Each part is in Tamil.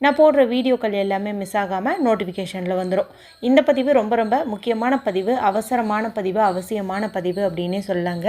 நான் போடுற வீடியோக்கள் எல்லாமே மிஸ் ஆகாமல் நோட்டிஃபிகேஷனில் வந்துடும் இந்த பதிவு ரொம்ப ரொம்ப முக்கியமான பதிவு அவசரமான பதிவு அவசியமான பதிவு அப்படின்னே சொல்லாங்க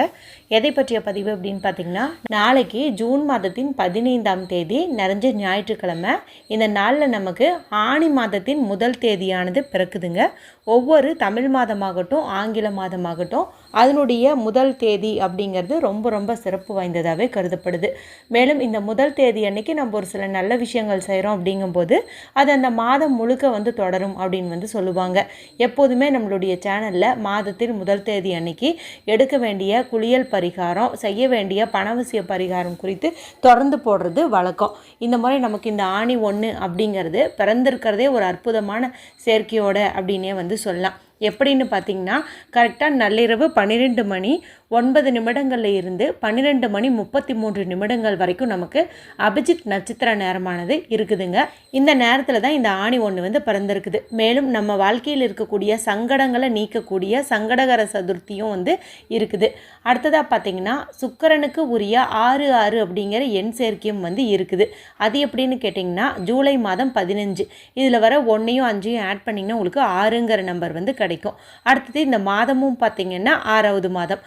எதை பற்றிய பதிவு அப்படின்னு பார்த்தீங்கன்னா நாளைக்கு ஜூன் மாதத்தின் பதினைந்தாம் தேதி நிறைஞ்ச ஞாயிற்றுக்கிழமை இந்த நாளில் நமக்கு ஆணி மாதத்தின் முதல் தேதியானது பிறக்குதுங்க. ஒவ்வொரு தமிழ் மாதமாகட்டும் ஆங்கில மாதமாகட்டும் அதனுடைய முதல் தேதி அப்படிங்கிறது ரொம்ப ரொம்ப சிறப்பு வாய்ந்ததாகவே கருதப்படுது. மேலும் இந்த முதல் தேதி அன்னைக்கு நம்ம ஒரு சில நல்ல விஷயங்கள் செய்கிறோம் அப்படிங்கும்போது அது அந்த மாதம் முழுக்க வந்து தொடரும் அப்படின்னு வந்து சொல்லுவாங்க. எப்போதுமே நம்மளுடைய சேனலில் மாதத்தின் முதல் தேதி அன்னைக்கு எடுக்க வேண்டிய குளியல் பரிகாரம் செய்ய வேண்டிய பணவசிய பரிகாரம் குறித்து தொடர்ந்து போடுறது வழக்கம். இந்த முறை நமக்கு இந்த ஆணி ஒன்று அப்படிங்கிறது பிறந்திருக்கிறதே ஒரு அற்புதமான சேர்க்கையோட அப்படின்னே வந்து சொல்லலாம். எப்படின்னு பார்த்தீங்கன்னா கரெக்டாக நள்ளிரவு பன்னிரெண்டு மணி ஒன்பது நிமிடங்களில் இருந்து பன்னிரெண்டு மணி முப்பத்தி மூன்று நிமிடங்கள் வரைக்கும் நமக்கு அபிஜித் நட்சத்திர நேரமானது இருக்குதுங்க. இந்த நேரத்தில் தான் இந்த ஆணி ஒன்று வந்து பிறந்திருக்குது. மேலும் நம்ம வாழ்க்கையில் இருக்கக்கூடிய சங்கடங்களை நீக்கக்கூடிய சங்கடகர சதுர்த்தியும் வந்து இருக்குது. அடுத்ததாக பார்த்தீங்கன்னா சுக்கரனுக்கு உரிய ஆறு ஆறு அப்படிங்கிற எண் சேர்க்கையும் வந்து இருக்குது. அது எப்படின்னு கேட்டிங்கன்னா ஜூலை மாதம் பதினஞ்சு. இதில் வர ஒன்றையும் அஞ்சையும் ஆட் பண்ணிங்கன்னா உங்களுக்கு ஆறுங்கிற நம்பர் வந்து கிடைக்கும். அடுத்தது இந்த மாதமும் பார்த்திங்கன்னா ஆறாவது மாதம்.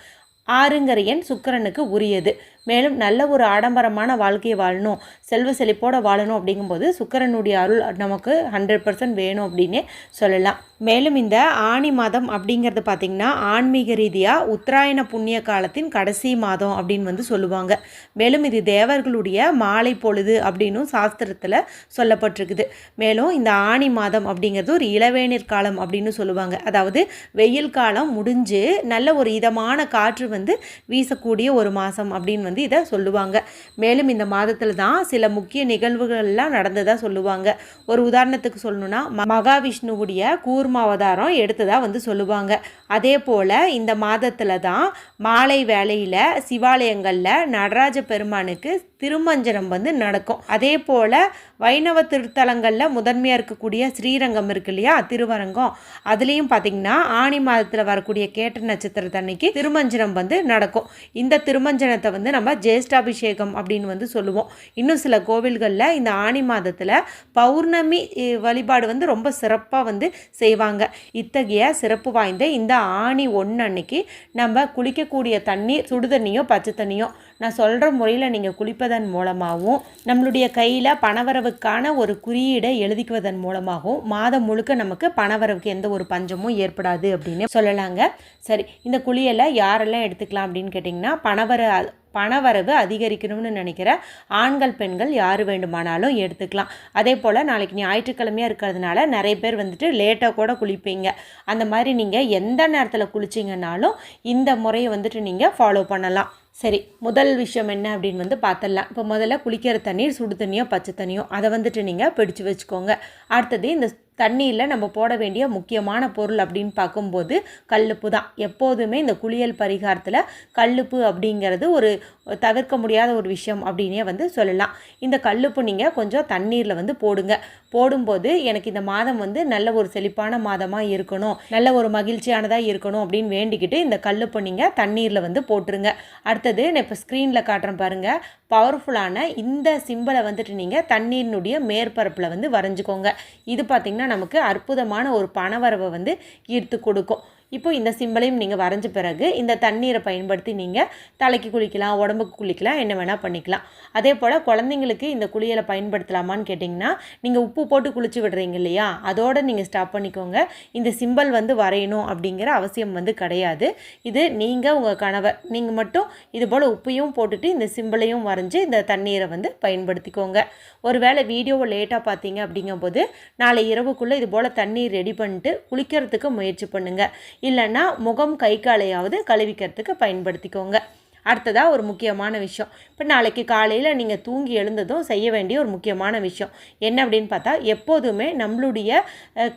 ஆருங்கரையன் சுக்கரனுக்கு சுக்கிரனுக்கு உரியது. மேலும் நல்ல ஒரு ஆடம்பரமான வாழ்க்கையை வாழணும் செல்வ செழிப்போட வாழணும் அப்படிங்கும்போது சுக்கரனுடைய அருள் நமக்கு ஹண்ட்ரட் பர்சன்ட் வேணும் அப்படின்னே சொல்லலாம். மேலும் இந்த ஆணி மாதம் அப்படிங்கிறது பார்த்திங்கன்னா ஆன்மீக ரீதியாக உத்தராயண புண்ணிய காலத்தின் கடைசி மாதம் அப்படின்னு வந்து சொல்லுவாங்க. மேலும் இது தேவர்களுடைய மாலை பொழுது அப்படின்னும் சாஸ்திரத்தில் சொல்லப்பட்டிருக்குது. மேலும் இந்த ஆணி மாதம் அப்படிங்கிறது ஒரு இளவேநீர் காலம் அப்படின்னு சொல்லுவாங்க. அதாவது வெயில் காலம் முடிஞ்சு நல்ல ஒரு இதமான காற்று வந்து வீசக்கூடிய ஒரு மாதம் அப்படின்னு வந்து இதை சொல்லுவாங்க. மேலும் இந்த மாதத்தில் தான் சில முக்கிய நிகழ்வுகள்லாம் நடந்ததாக சொல்லுவாங்க. ஒரு உதாரணத்துக்கு சொல்லணும்னா மகாவிஷ்ணுவுடைய மகாவிஷ்ணுவுடைய கூர்மாவதாரம் எடுத்ததாக வந்து சொல்லுவாங்க. அதே போல் இந்த மாதத்தில் தான் மாலை வேளையில் சிவாலயங்களில் நடராஜ பெருமானுக்கு திருமஞ்சனம் வந்து நடக்கும். அதே போல் வைணவ திருத்தலங்களில் முதன்மையாக இருக்கக்கூடிய ஸ்ரீரங்கம் இருக்கு இல்லையா? திருவரங்கம். அதுலேயும் பார்த்தீங்கன்னா ஆணி மாதத்தில் வரக்கூடிய கேட்ட நட்சத்திரத்தன்னைக்கு திருமஞ்சனம் வந்து நடக்கும். இந்த திருமஞ்சனத்தை வந்து நம்ம ஜேஷ்டாபிஷேகம் அப்படின்னு வந்து சொல்லுவோம். இன்னும் சில கோவில்களில் இந்த ஆணி மாதத்தில் பௌர்ணமி வழிபாடு வந்து ரொம்ப சிறப்பாக வந்து செய்வாங்க. இத்தகைய சிறப்பு வாய்ந்த இந்த ஆணி ஒன்று அன்னைக்கு நம்ம குளிக்கக்கூடிய தண்ணீர் சுடு தண்ணியோ பச்சை தண்ணியோ நான் சொல்கிற முறையில் நீங்கள் குளிப்பதன் மூலமாகவும் நம்மளுடைய கையில் பணவரவுக்கான ஒரு குறியீடை எழுதிக்குவதன் மூலமாகவும் மாதம் முழுக்க நமக்கு பணவரவுக்கு எந்த ஒரு பஞ்சமும் ஏற்படாது அப்படின்னு சொல்லலாங்க. சரி இந்த குளியலை யாரெல்லாம் எடுத்துக்கலாம் அப்படின்னு கேட்டிங்கன்னா பணவர பணவரவு அதிகரிக்கணும்னு நினைக்கிற ஆண்கள் பெண்கள் யார் வேண்டுமானாலும் எடுத்துக்கலாம். அதே போல் நாளைக்கு ஞாயிற்றுக்கிழமையாக இருக்கிறதுனால நிறைய பேர் வந்துட்டு லேட்டாக கூட குளிப்பீங்க. அந்த மாதிரி நீங்கள் எந்த நேரத்தில் குளிச்சிங்கனாலும் இந்த முறையை வந்துட்டு நீங்கள் ஃபாலோ பண்ணலாம். சரி முதல் விஷயம் என்ன அப்படின்னு வந்து பார்த்துடலாம் இப்போ முதல்ல குளிக்கிற தண்ணீர் சுடு தண்ணியோ பச்சை தண்ணியோ அதை வந்துட்டு நீங்கள் பிடிச்சி வச்சுக்கோங்க. அடுத்தது இந்த தண்ணியில் நம்ம போட வேண்டிய முக்கியமான பொருள் அப்படின்னு பார்க்கும்போது கல்லுப்பு தான். எப்போதுமே இந்த குளியல் பரிகாரத்தில் கல்லுப்பு அப்படிங்கிறது ஒரு தவிர்க்க முடியாத ஒரு விஷயம் அப்படின்னே வந்து சொல்லலாம். இந்த கல்லுப்பு நீங்கள் கொஞ்சம் தண்ணீரில் வந்து போடுங்க. போடும்போது எனக்கு இந்த மாதம் வந்து நல்ல ஒரு செழிப்பான மாதமாக இருக்கணும். நல்ல ஒரு மகிழ்ச்சியானதாக இருக்கணும் அப்படின்னு வேண்டிக்கிட்டு இந்த கல்லுப்பு நீங்கள் தண்ணீரில் வந்து போட்டுருங்க. அடுத்தது நான் இப்போ ஸ்க்ரீனில் காட்டுறேன் பாருங்கள் பவர்ஃபுல்லான இந்த சிம்பிளை வந்துட்டு நீங்கள் தண்ணீரினுடைய மேற்பரப்பில் வந்து வரைஞ்சிக்கோங்க. இது பார்த்திங்கன்னா நமக்கு அற்புதமான ஒரு பணவரவை வந்து ஈர்த்து கொடுக்கும். இப்போ இந்த சிம்பிளையும் நீங்கள் வரைஞ்ச பிறகு இந்த தண்ணீரை பயன்படுத்தி நீங்கள் தலைக்கு குளிக்கலாம் உடம்புக்கு குளிக்கலாம் என்ன வேணால் பண்ணிக்கலாம். அதே போல் குழந்தைங்களுக்கு இந்த குளியலை பயன்படுத்தலாமான்னு கேட்டிங்கன்னா நீங்கள் உப்பு போட்டு குளிச்சு விடுறீங்க இல்லையா? அதோடு நீங்கள் ஸ்டாப் பண்ணிக்கோங்க. இந்த சிம்பிள் வந்து வரையணும் அப்படிங்கிற அவசியம் வந்து கிடையாது. இது நீங்கள் உங்கள் கணவர் நீங்கள் மட்டும் இது போல் உப்பையும் போட்டுட்டு இந்த சிம்பிளையும் வரைஞ்சி இந்த தண்ணீரை வந்து பயன்படுத்திக்கோங்க. ஒருவேளை வீடியோவை லேட்டாக பார்த்தீங்க அப்படிங்கும்போது நாளை இரவுக்குள்ளே இது போல் தண்ணீர் ரெடி பண்ணிட்டு குளிக்கிறதுக்கு முயற்சி பண்ணுங்கள் இல்லைன்னா முகம் கை காலையாவது கழுவிக்கிறதுக்கு பயன்படுத்திக்கோங்க. அடுத்ததாக ஒரு முக்கியமான விஷயம். இப்போ நாளைக்கு காலையில் நீங்கள் தூங்கி எழுந்ததும் செய்ய வேண்டிய ஒரு முக்கியமான விஷயம். என்ன அப்படின்னு பார்த்தா எப்போதுமே நம்மளுடைய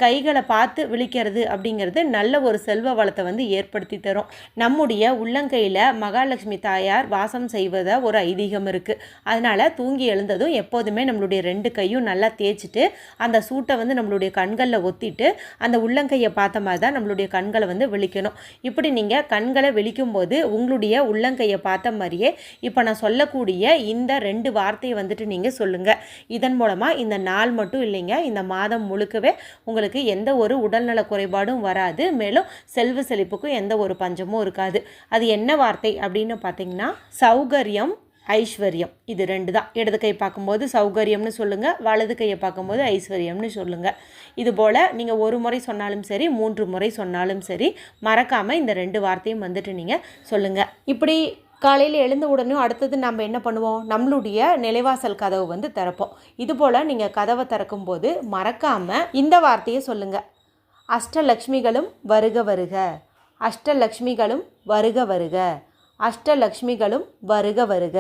கைகளை பார்த்து விழிக்கிறது அப்படிங்கிறது நல்ல ஒரு செல்வ வளத்தை வந்து ஏற்படுத்தி தரும். நம்முடைய உள்ளங்கையில் மகாலட்சுமி தாயார் வாசம் செய்வதை ஒரு ஐதீகம் இருக்குது அதனால் தூங்கி எழுந்ததும் எப்போதுமே நம்மளுடைய ரெண்டு கையும் நல்லா தேய்ச்சிட்டு அந்த சூட்டை வந்து நம்மளுடைய கண்களில் ஒத்திட்டு அந்த உள்ளங்கையை பார்த்த மாதிரி தான் நம்மளுடைய கண்களை வந்து விழிக்கணும். இப்படி நீங்கள் கண்களை விழிக்கும் போது உங்களுடைய உள்ளங்கையை பார்த்த மாதிரியே இப்போ நான் சொல்லக்கூடிய இந்த ரெண்டு வார்த்தையை வந்துட்டு நீங்கள் சொல்லுங்கள் இதன் மூலமாக இந்த நாள் மட்டும் இல்லைங்க இந்த மாதம் முழுக்கவே உங்களுக்கு எந்த ஒரு உடல்நல குறைபாடும் வராது. மேலும் செல்வ செழிப்புக்கும் எந்த ஒரு பஞ்சமும் இருக்காது. அது என்ன வார்த்தை அப்படின்னு பார்த்தீங்கன்னா சௌகரியம் ஐஸ்வர்யம். இது ரெண்டு தான். இடது கை பார்க்கும்போது சௌகரியம்னு சொல்லுங்கள் வலது கையை பார்க்கும்போது ஐஸ்வர்யம்னு சொல்லுங்கள் இது போல் நீங்கள் ஒரு முறை சொன்னாலும் சரி மூன்று முறை சொன்னாலும் சரி மறக்காமல் இந்த ரெண்டு வார்த்தையும் வந்துட்டு நீங்கள் சொல்லுங்கள் இப்படி காலையில் எழுந்த உடனே அடுத்தது நம்ம என்ன பண்ணுவோம்? நம்மளுடைய நிலைவாசல் கதவு வந்து திறப்போம். இது போல் நீங்கள் கதவை திறக்கும்போது மறக்காமல் இந்த வார்த்தையை சொல்லுங்கள் அஷ்டலக்ஷ்மிகளும் வருக வருக. அஷ்டலக்ஷ்மிகளும் வருக வருக. அஷ்டலக்ஷ்மிகளும் வருக வருக.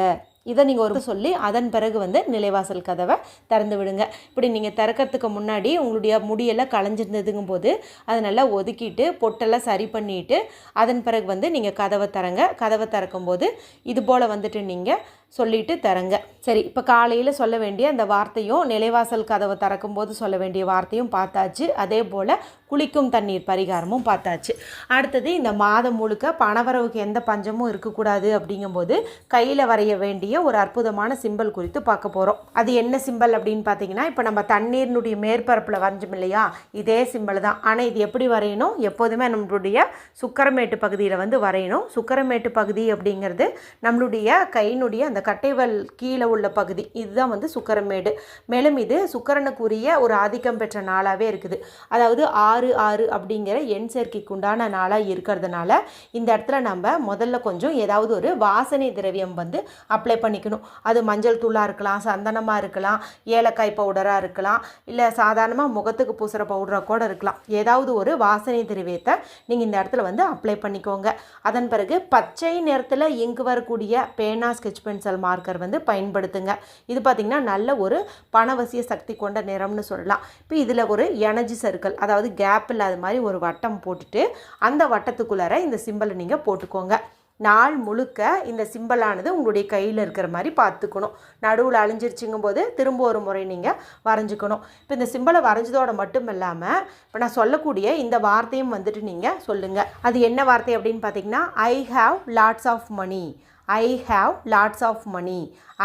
இதை நீங்கள் ஒரு சொல்லி அதன் பிறகு வந்து நிலைவாசல் கதவை திறந்து விடுங்க. இப்படி நீங்கள் திறக்கிறதுக்கு முன்னாடி உங்களுடைய முடியெல்லாம் களைஞ்சிருந்ததுங்கும் போது அதை நல்லா ஒதுக்கிட்டு பொட்டெல்லாம் சரி பண்ணிட்டு அதன் பிறகு வந்து நீங்கள் கதவை திறங்க. கதவை திறக்கும்போது இது போல் வந்துட்டு நீங்கள் சொல்லிட்டு தரங்க. சரி இப்போ காலையில் சொல்ல வேண்டிய அந்த வார்த்தையும் நிலைவாசல் கதவை திறக்கும்போது சொல்ல வேண்டிய வார்த்தையும் பார்த்தாச்சு. அதே போல் குளிக்கும் தண்ணீர் பரிகாரமும் பார்த்தாச்சு. அடுத்தது இந்த மாதம் முழுக்க பணவரவுக்கு எந்த பஞ்சமும் இருக்கக்கூடாது அப்படிங்கும்போது கையில் வரைய வேண்டிய ஒரு அற்புதமான சிம்பல் குறித்து பார்க்க போகிறோம் அது என்ன சிம்பல் அப்படின்னு பார்த்தீங்கன்னா இப்போ நம்ம தண்ணீரினுடைய மேற்பரப்பில் வரைஞ்சோம் இல்லையா? இதே சிம்பல் தான். ஆனால் இது எப்படி வரையணும்? எப்போதுமே நம்மளுடைய சுக்கரமேட்டு பகுதியில் வந்து வரையணும். சுக்கரமேட்டு பகுதி அப்படிங்கிறது நம்மளுடைய கையினுடைய அந்த கட்டைவல் கீழே உள்ள பகுதி. இதுதான் வந்து சுக்கரமேடு மேலும் இது சுக்கரனுக்குரிய ஒரு ஆதிக்கம் பெற்ற நாளாகவே இருக்குது. அதாவது ஆறு ஆறு அப்படிங்கிற எண் சேர்க்கைக்கு உண்டான நாளாக இருக்கிறதுனால இந்த இடத்துல நம்ம முதல்ல கொஞ்சம் ஏதாவது ஒரு வாசனை திரவியம் வந்து அப்ளை பண்ணிக்கணும். அது மஞ்சள் தூளாக இருக்கலாம் சந்தனமாக இருக்கலாம் ஏலக்காய் பவுடராக இருக்கலாம் இல்லை சாதாரணமாக முகத்துக்கு பூசுகிற பவுடராக கூட இருக்கலாம். ஏதாவது ஒரு வாசனை திரவியத்தை நீங்கள் இந்த இடத்துல வந்து அப்ளை பண்ணிக்கோங்க. அதன் பிறகு பச்சை நிறத்தில் இங்கு வரக்கூடிய பேனா ஸ்கெச் பென்சில் மார்க்கர் வந்து பயன்படுத்துங்க. இது பார்த்திங்கன்னா நல்ல ஒரு பணவசிய சக்தி கொண்ட நிறம்னு சொல்லலாம். இப்போ இதில் ஒரு எனர்ஜி சர்க்கிள் அதாவது கேப் இல்லாத மாதிரி ஒரு வட்டம் போட்டுட்டு அந்த வட்டத்துக்குள்ளார இந்த சிம்பலை நீங்கள் போட்டுக்கோங்க. நாள் முழுக்க இந்த சிம்பலானது உங்களுடைய கையில் இருக்கிற மாதிரி பார்த்துக்கணும் நடுவில் அழிஞ்சிருச்சுங்கும் போது திரும்ப ஒரு முறை நீங்கள் வரைஞ்சிக்கணும். இப்போ இந்த சிம்பலை வரைஞ்சதோட மட்டும் இல்லாமல் இப்போ நான் சொல்லக்கூடிய இந்த வார்த்தையும் வந்துட்டு நீங்கள் சொல்லுங்கள் அது என்ன வார்த்தை அப்படின்னு பார்த்தீங்கன்னா I have lots of money I have lots of money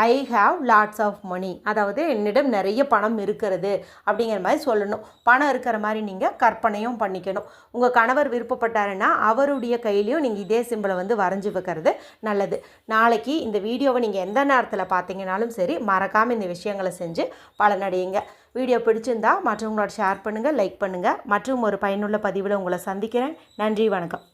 I have lots of money அதாவது என்னிடம் நிறைய பணம் இருக்கிறது அப்படிங்கிற மாதிரி சொல்லணும். பணம் இருக்கிற மாதிரி நீங்கள் கற்பனையும் பண்ணிக்கணும். உங்கள் கணவர் விருப்பப்பட்டாருன்னா அவருடைய கையிலையும் நீங்கள் இதே சிம்பிளை வந்து வரைஞ்சி வைக்கிறது நல்லது. நாளைக்கு இந்த வீடியோவை நீங்கள் எந்த நேரத்தில் பார்த்தீங்கனாலும் சரி மறக்காமல் இந்த விஷயங்களை செஞ்சு பலனடையுங்க. வீடியோ பிடிச்சிருந்தா மற்றவங்களோட ஷேர் பண்ணுங்கள் லைக் பண்ணுங்கள் மற்றும் ஒரு பயனுள்ள பதிவில் உங்களை சந்திக்கிறேன். நன்றி வணக்கம்.